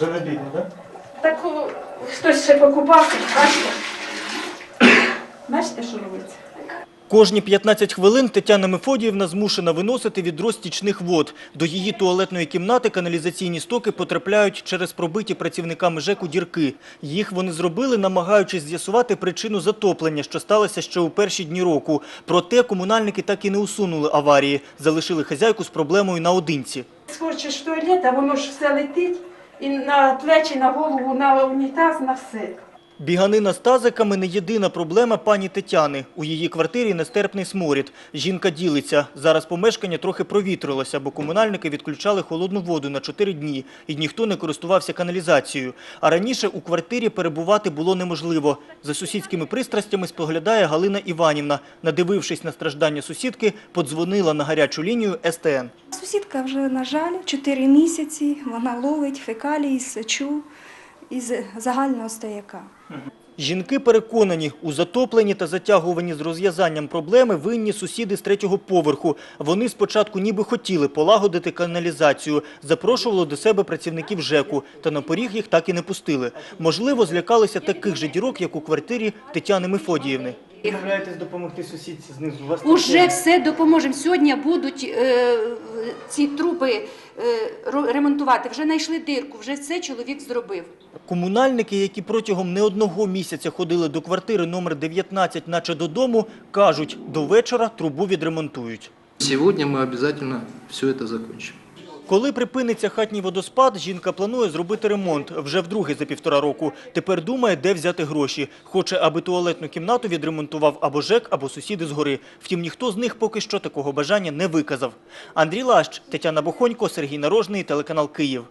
Вже не бідно, так? Так хтось ще покупав, бачите? Бачите, що робиться? Кожні 15 хвилин Тетяна Мефодіївна змушена виносити відро стічних вод. До її туалетної кімнати каналізаційні стоки потрапляють через пробиті працівниками ЖЕКу дірки. Їх вони зробили, намагаючись з'ясувати причину затоплення, що сталося ще у перші дні року. Проте комунальники так і не усунули аварії, залишили хазяйку з проблемою наодинці. Схочеш в туалет, а воно ж все летить і на плечі, на голову, на унітаз, на все. Біганина з тазиками не єдина проблема пані Тетяни. У її квартирі нестерпний сморід. Жінка ділиться. Зараз помешкання трохи провітрилося, бо комунальники відключали холодну воду на 4 дні, і ніхто не користувався каналізацією. А раніше у квартирі перебувати було неможливо. За сусідськими пристрастями споглядає Галина Іванівна. Надивившись на страждання сусідки, подзвонила на гарячу лінію СТН. Сусідка вже, на жаль, 4 місяці. Вона ловить фекалії, сечу із загального стояка. Жінки переконані, у затопленні та затягуванні з розв'язанням проблеми винні сусіди з третього поверху. Вони спочатку ніби хотіли полагодити каналізацію, запрошували до себе працівників ЖЕКу, та на поріг їх так і не пустили. Можливо, злякалися таких же дірок, як у квартирі Тетяни Мефодіївни. Відмовляєтесь допомогти сусідці знизу? У вас Уже все допоможемо. Сьогодні будуть е, ці труби е, ро- ремонтувати. Вже знайшли дирку, вже все чоловік зробив. Комунальники, які протягом не одного місяця ходили до квартири номер 19, наче додому, кажуть, до вечора трубу відремонтують. Сегодня мы обязательно все это закончим. Коли припиниться хатній водоспад, жінка планує зробити ремонт вже вдруге за півтора року. Тепер думає, де взяти гроші. Хоче, аби туалетну кімнату відремонтував або ЖЕК, або сусіди згори. Втім, ніхто з них поки що такого бажання не виказав. Андрій Лащ, Тетяна Бохонько, Сергій Нарожний, телеканал Київ.